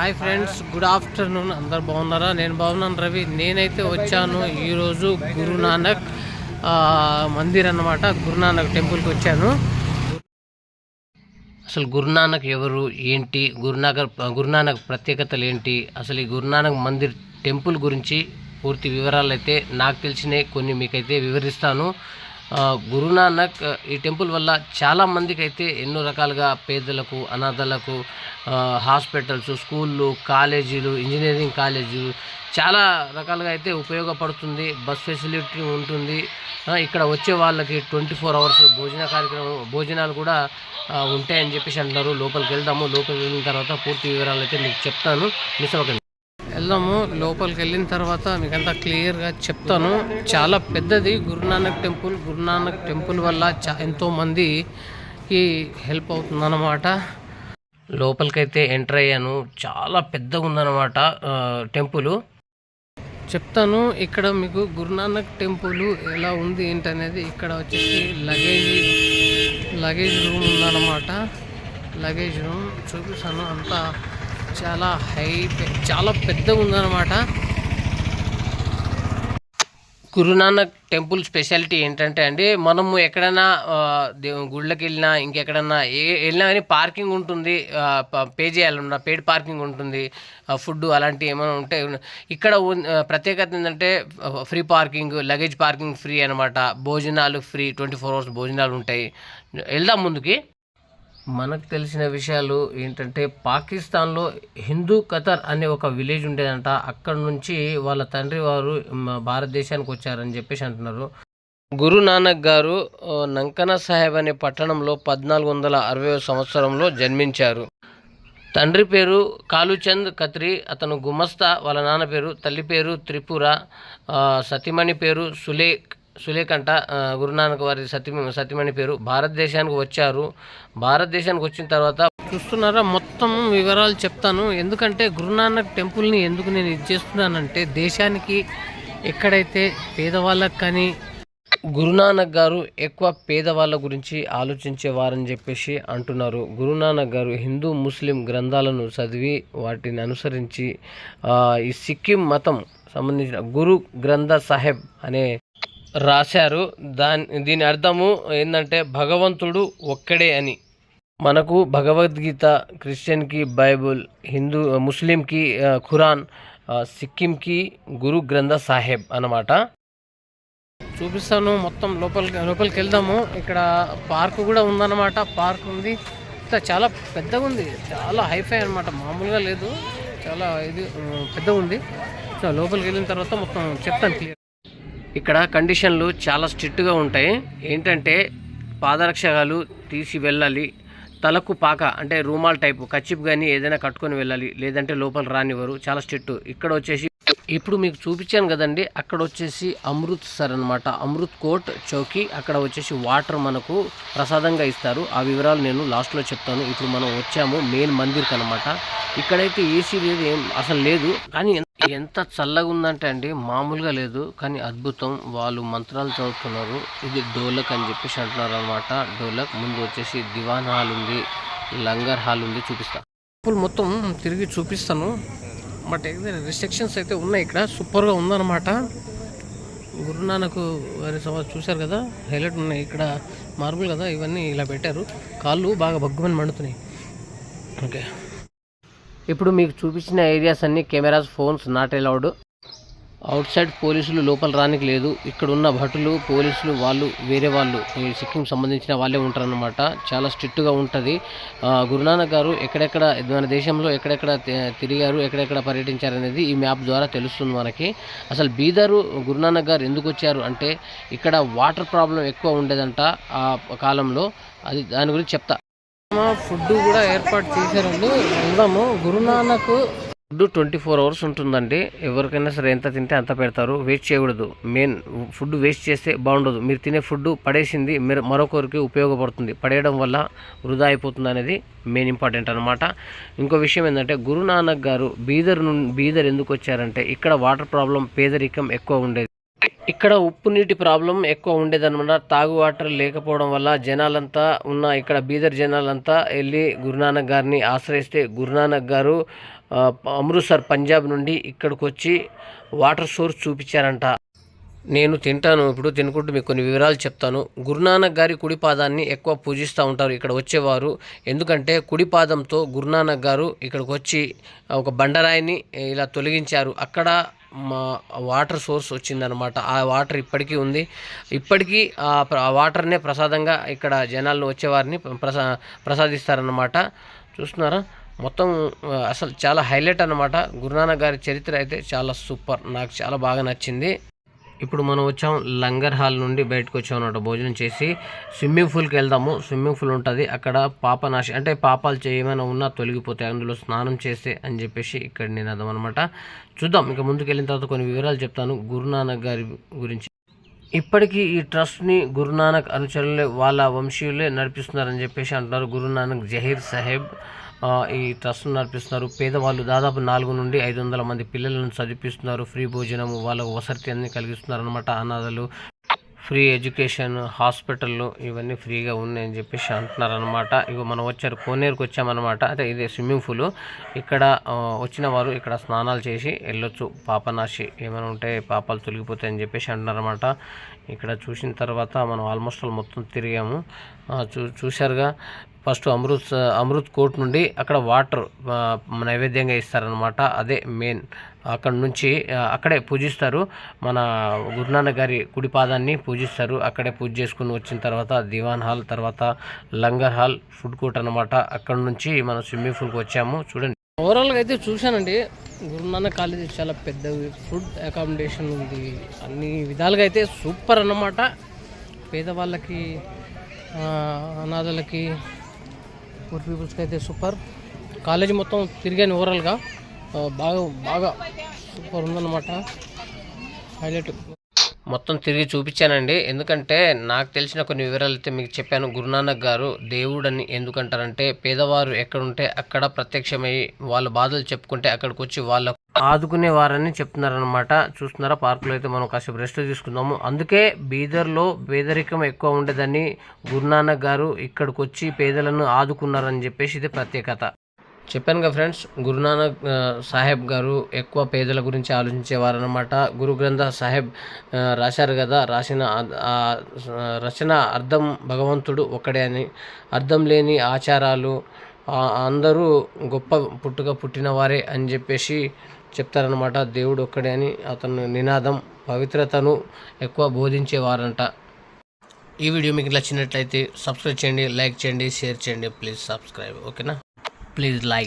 Hi friends good afternoon. అందరు బాగున్నారా? నేను బాగున్నాను రవి. నేనైతే వచ్చాను ఈరోజు గురునానక్ మందిర్ అన్నమాట. గురునానక్ టెంపుల్కి వచ్చాను. అసలు గురునానక్ ఎవరు? ఏంటి? గురునానక్ గురునానక్ ప్రత్యేకతలు ఏంటి? అసలు ఈ గురునానక్ మందిర్ టెంపుల్ గురించి పూర్తి వివరాలు అయితే నాకు తెలిసినవి కొన్ని మీకైతే వివరిస్తాను. గురునానక్ ఈ టెంపుల్ వల్ల చాలామందికి అయితే ఎన్నో రకాలుగా పేదలకు అనాథలకు హాస్పిటల్స్ స్కూళ్ళు కాలేజీలు ఇంజనీరింగ్ కాలేజీలు చాలా రకాలుగా అయితే ఉపయోగపడుతుంది. బస్ ఫెసిలిటీ ఉంటుంది. ఇక్కడ వచ్చే వాళ్ళకి ట్వంటీ ఫోర్ అవర్స్ భోజన కార్యక్రమం భోజనాలు కూడా ఉంటాయని చెప్పేసి అంటున్నారు. లోపలికి వెళ్దాము. లోపలికి వెళ్ళిన తర్వాత పూర్తి వివరాలు అయితే మీకు చెప్తాను. మిస్ అవ్వకండి. వెళ్దాము లోపలికి వెళ్ళిన తర్వాత మీకు అంతా క్లియర్గా చెప్తాను. చాలా పెద్దది గురునానక్ టెంపుల్. గురునానక్ టెంపుల్ వల్ల చా ఎంతోమందికి హెల్ప్ అవుతుందన్నమాట. లోపలికైతే ఎంటర్ అయ్యాను. చాలా పెద్దగా ఉందన్నమాట టెంపుల్. చెప్తాను ఇక్కడ మీకు గురునానక్ టెంపుల్ ఎలా ఉంది ఏంటనేది ఇక్కడ వచ్చేసి లగేజ్ లగేజ్ రూమ్ ఉందన్నమాట. లగేజ్ రూమ్ చూపిస్తాను అంతా చాలా హై చాలా పెద్దగా ఉందన్నమాట. గురునానక్ టెంపుల్ స్పెషాలిటీ ఏంటంటే అండి మనము ఎక్కడైనా గుళ్ళకి వెళ్ళినా ఇంకెక్కడన్నా ఏ వెళ్ళినా కానీ పార్కింగ్ ఉంటుంది ప- పే చేయాలన్నా పెయిడ్ పార్కింగ్ ఉంటుంది ఫుడ్ అలాంటివి ఏమైనా ఉంటే ఇక్కడ ప్రత్యేకత ఏంటంటే free parking luggage parking free అనమాట భోజనాలు ఫ్రీ ట్వంటీ ఫోర్ అవర్స్ భోజనాలు ఉంటాయి. వెళ్దాం ముందుకి. మనకు తెలిసిన విషయాలు ఏంటంటే పాకిస్తాన్లో హిందూ ఖతర్ అనే ఒక విలేజ్ ఉండేదంట. అక్కడ నుంచి వాళ్ళ తండ్రి వారు భారతదేశానికి వచ్చారని చెప్పేసి అంటున్నారు. గురు నానక్ గారు నంకనా నంకన సాహెబ్ అనే పట్టణంలో పద్నాలుగు వందల అరవై సంవత్సరంలో జన్మించారు. తండ్రి పేరు కాలుచంద్ ఖత్రి అతను గుమస్తా వాళ్ళ నాన్న పేరు తల్లి పేరు త్రిపుర సతిమణి సతీమణి పేరు సులే సులేకంఠ గురునానక్ వారి సతీ సత్యమణి పేరు. భారతదేశానికి వచ్చారు. భారతదేశానికి వచ్చిన తర్వాత చూస్తున్నారా? మొత్తం వివరాలు చెప్తాను. ఎందుకంటే గురునానక్ టెంపుల్ని ఎందుకు నేను ఇది చేస్తున్నానంటే దేశానికి ఎక్కడైతే పేదవాళ్ళకి కానీ గురునానక్ గారు ఎక్కువ పేదవాళ్ళ గురించి ఆలోచించేవారని చెప్పేసి అంటున్నారు. గురునానక్ గారు హిందూ ముస్లిం గ్రంథాలను చదివి వాటిని అనుసరించి ఈ సిక్కిం మతం సంబంధించిన గురు గ్రంథ సాహెబ్ అనే రాశారు. దాని దీని అర్థము ఏంటంటే భగవంతుడు ఒక్కడే అని. మనకు భగవద్గీత క్రిస్టియన్కి బైబుల్ హిందూ ముస్లింకి ఖురాన్ సిక్కింకి గురు గ్రంథ సాహెబ్ అన్నమాట. చూపిస్తాను మొత్తం లోపలికి లోపలికి వెళ్దాము. ఇక్కడ పార్క్ కూడా ఉందన్నమాట. పార్క్ ఉంది. చాలా పెద్దగా ఉంది. చాలా హైఫై అన్నమాట. మామూలుగా లేదు. చాలా ఇది పెద్దగా ఉంది. సో లోపలికి వెళ్ళిన తర్వాత మొత్తం చెప్తాను క్లియర్ ఇక్కడ కండిషన్లు చాలా స్ట్రిక్ట్గా ఉంటాయి. ఏంటంటే పాదరక్షకాలు తీసి వెళ్ళాలి. తలకు పాక అంటే రూమాల్ టైపు కచ్చిప్ కానీ ఏదైనా కట్టుకొని వెళ్ళాలి. లేదంటే లోపల రానివ్వరు. చాలా స్ట్రిక్ట్. ఇక్కడ వచ్చేసి ఇప్పుడు మీకు చూపించాను కదండి. అక్కడ వచ్చేసి అమృత్ సర్ అనమాట అమృత్ కోట్ చౌకీ. అక్కడ వచ్చేసి వాటర్ మనకు ప్రసాదంగా ఇస్తారు. ఆ వివరాలు నేను లాస్ట్లో చెప్తాను. ఇప్పుడు మనం వచ్చాము. మెయిన్ మందిర్కి అనమాట ఇక్కడైతే ఏసీ లేదు. ఏం అసలు లేదు. కానీ ఎంత- ఎంత చల్లగా ఉందంటే అండి మామూలుగా లేదు కానీ అద్భుతం. వాళ్ళు మంత్రాలు చదువుతున్నారు. ఇది డోలక్ అని చెప్పేసి అంటున్నారు అనమాట డోలక్ ముందు వచ్చేసి దివాన్ హాల్ ఉంది లంగర్ హాల్ ఉంది చూపిస్తా. టెంపుల్ మొత్తం తిరిగి చూపిస్తాను. బట్ ఏదైనా రిస్ట్రిక్షన్స్ అయితే ఉన్నాయి ఇక్కడ. సూపర్గా ఉందన్నమాట. గురునానక్ వారి సభ చూశారు కదా? హైలైట్ ఉన్నాయి ఇక్కడ. మార్బుల్ కదా? ఇవన్నీ ఇలా పెట్టారు. కాళ్ళు బాగా బగ్గుమని మండుతున్నాయి. ఓకే ఇప్పుడు మీకు చూపించిన ఏరియాస్ అన్ని cameras phones not allowed outside పోలీసులు లోపల రానికి లేదు. ఇక్కడ ఉన్న భటులు పోలీసులు వాళ్ళు వేరే వాళ్ళు సిక్కింకి సంబంధించిన వాళ్ళే ఉంటారనమాట చాలా స్ట్రిక్ట్గా ఉంటుంది. గురునానక్ గారు ఎక్కడెక్కడ మన దేశంలో ఎక్కడెక్కడ తిరిగారు ఎక్కడెక్కడ పర్యటించారు అనేది ఈ మ్యాప్ ద్వారా తెలుస్తుంది మనకి. అసలు బీదరు గురునానక్ గారు ఎందుకు వచ్చారు అంటే ఇక్కడ వాటర్ ప్రాబ్లం ఎక్కువ ఉండేదంట ఆ కాలంలో. అది దాని గురించి చెప్తా. ఫుడ్ కూడా ఏర్పాటు చేశారండి. వెళ్దాము. Guru Nanak food twenty four hours ఉంటుందండి. ఎవరికైనా సరే ఎంత తింటే అంత పెడతారు. వేస్ట్ చేయకూడదు. మెయిన్ ఫుడ్ వేస్ట్ చేస్తే బాగుండదు. మీరు తినే ఫుడ్ పడేసింది మీరు మరొకరికి ఉపయోగపడుతుంది. పడేయడం వల్ల వృధా అయిపోతుంది అనేది మెయిన్ ఇంపార్టెంట్ అనమాట ఇంకో విషయం ఏంటంటే గురునానక్ గారు బీదర్ నుండి బీదర్ ఎందుకు వచ్చారంటే ఇక్కడ వాటర్ ప్రాబ్లం పేదరికం ఎక్కువ ఉండేది. ఇక్కడ ఉప్పు నీటి ప్రాబ్లం ఎక్కువ ఉండేదన్నమాట. తాగు వాటర్ లేకపోవడం వల్ల జనాలంతా ఉన్న ఇక్కడ బీదర్ జనాలంతా వెళ్ళి గురునానక్ గారిని ఆశ్రయిస్తే గురునానక్ గారు అమృత్సర్ పంజాబ్ నుండి ఇక్కడికి వచ్చి వాటర్ సోర్స్ చూపించారంట. నేను తింటాను ఇప్పుడు తినుకుంటూ మీకు కొన్ని వివరాలు చెప్తాను. గురునానక్ గారి కుడి పాదాన్ని ఎక్కువ పూజిస్తూ ఉంటారు ఇక్కడ వచ్చేవారు. ఎందుకంటే కుడి పాదంతో గురునానక్ గారు ఇక్కడికి వచ్చి ఒక బండరాయిని ఇలా తొలగించారు. అక్కడ మా వాటర్ సోర్స్ వచ్చిందనమాట ఆ వాటర్ ఇప్పటికీ ఉంది. ఇప్పటికీ ఆ ప్ర- వాటర్నే ప్రసాదంగా ఇక్కడ జనాలను వచ్చేవారిని ప్రసా ప్రసాదిస్తారనమాట చూస్తున్నారా? మొత్తం అసలు చాలా హైలైట్ అన్నమాట. గురునానక్ గారి చరిత్ర అయితే చాలా సూపర్. నాకు చాలా బాగా నచ్చింది. ఇప్పుడు మనం వచ్చాం లంగర్ హాల్ నుండి బయటకు వచ్చాం అన్నమాట. భోజనం చేసి స్విమ్మింగ్ పూల్కి వెళ్దాము. స్విమ్మింగ్ పూల్ ఉంటుంది. అక్కడ పాపనాశి అంటే పాపాలు చేయమైనా ఉన్నా తొలగిపోతాయి. అందులో స్నానం చేస్తే అని చెప్పేసి ఇక్కడ నేను అర్థం అనమాట చూద్దాం. ఇంకా ముందుకు వెళ్ళిన తర్వాత కొన్ని వివరాలు చెప్తాను. గురునానక్ గారి గురించి. ఇప్పటికీ ఈ ట్రస్ట్ని గురునానక్ అనుచరులే వాళ్ళ వంశీయులే నడిపిస్తున్నారని చెప్పేసి అంటున్నారు గురునానక్ జహీర్ సాహెబ్. ఈ ట్రస్ట్ నడిపిస్తున్నారు. పేదవాళ్ళు దాదాపు నాలుగు నుండి ఐదు వందల మంది పిల్లలను చదివిస్తున్నారు ఫ్రీ భోజనము వాళ్ళకు వసతి అన్ని కలిగిస్తున్నారు అనమాట అనాథలు. ఫ్రీ ఎడ్యుకేషన్ హాస్పిటల్లు ఇవన్నీ ఫ్రీగా ఉన్నాయని చెప్పేసి అంటున్నారు అనమాట ఇగో మనం వచ్చారు కోనేరుకు వచ్చామన్నమాట. అంటే ఇదే స్విమ్మింగ్ పూల్. ఇక్కడ వచ్చిన వారు ఇక్కడ స్నానాలు చేసి వెళ్ళొచ్చు. పాపనాశి ఏమైనా ఉంటే పాపాలు తొలగిపోతాయని చెప్పేసి అంటున్నారు అనమాట ఇక్కడ చూసిన తర్వాత మనం ఆల్మోస్ట్ ఆల్ మొత్తం తిరిగాము. చూ చూశారుగా. ఫస్ట్ అమృత్ అమృత్ కోట్ నుండి అక్కడ వాటర్ నైవేద్యంగా ఇస్తారనమాట అదే మెయిన్ అక్కడ నుంచి అక్కడే పూజిస్తారు. మన గురునానక్ గారి కుడి పాదాన్ని పూజిస్తారు. అక్కడే పూజ చేసుకుని వచ్చిన తర్వాత దివాన్ హాల్ తర్వాత లంగర్ హాల్ ఫుడ్ కోర్ట్ అనమాట అక్కడ నుంచి మనం స్విమ్మింగ్ పూల్కి వచ్చాము. చూడండి. ఓవరాల్గా అయితే చూశానండి. గురునానక్ కాలేజీ చాలా పెద్దది ఫుడ్ అకామిడేషన్ ఉంది. అన్ని విధాలుగా అయితే సూపర్ అన్నమాట. పేదవాళ్ళకి అనాథలకి పూర్ పీపుల్స్కి అయితే సూపర్. కాలేజీ మొత్తం తిరిగాను ఓవరాల్గా. బాగా బాగా సూపర్ ఉందన్నమాట. హైలైట్. మొత్తం తిరిగి చూపించానండి. ఎందుకంటే నాకు తెలిసిన కొన్ని వివరాలు అయితే మీకు చెప్పాను. గురునానక్ గారు దేవుడని ఎందుకంటారంటే పేదవారు ఎక్కడుంటే అక్కడ ప్రత్యక్షమై వాళ్ళ బాధలు చెప్పుకుంటే అక్కడికి వచ్చి వాళ్ళ ఆదుకునే వారని చెప్తున్నారనమాట చూస్తున్నారా? పార్కులో అయితే మనం కాసేపు రెస్ట్ తీసుకుందాము. అందుకే బీదర్లో పేదరికం ఎక్కువ ఉండేదని గురునానక్ గారు ఇక్కడికి వచ్చి పేదలను ఆదుకున్నారని చెప్పేసి ఇది ప్రత్యేకత. చెప్పాను కదా ఫ్రెండ్స్ గురునానక్ సాహెబ్ గారు ఎక్కువ పేదల గురించి ఆలోచించేవారనమాట గురు గ్రంథ సాహెబ్ రాశారు కదా రాసిన రచన అర్థం భగవంతుడు ఒక్కడే అని. అర్థం లేని ఆచారాలు అందరూ గొప్ప పుట్టుక పుట్టిన వారే అని చెప్పేసి చెప్తారనమాట దేవుడు ఒక్కడే అని అతను నినాదం పవిత్రతను ఎక్కువ బోధించేవారంట. ఈ వీడియో మీకు నచ్చినట్లయితే సబ్స్క్రైబ్ చేయండి లైక్ చేయండి షేర్ చేయండి ప్లీజ్ సబ్స్క్రైబ్ ఓకేనా? Please like.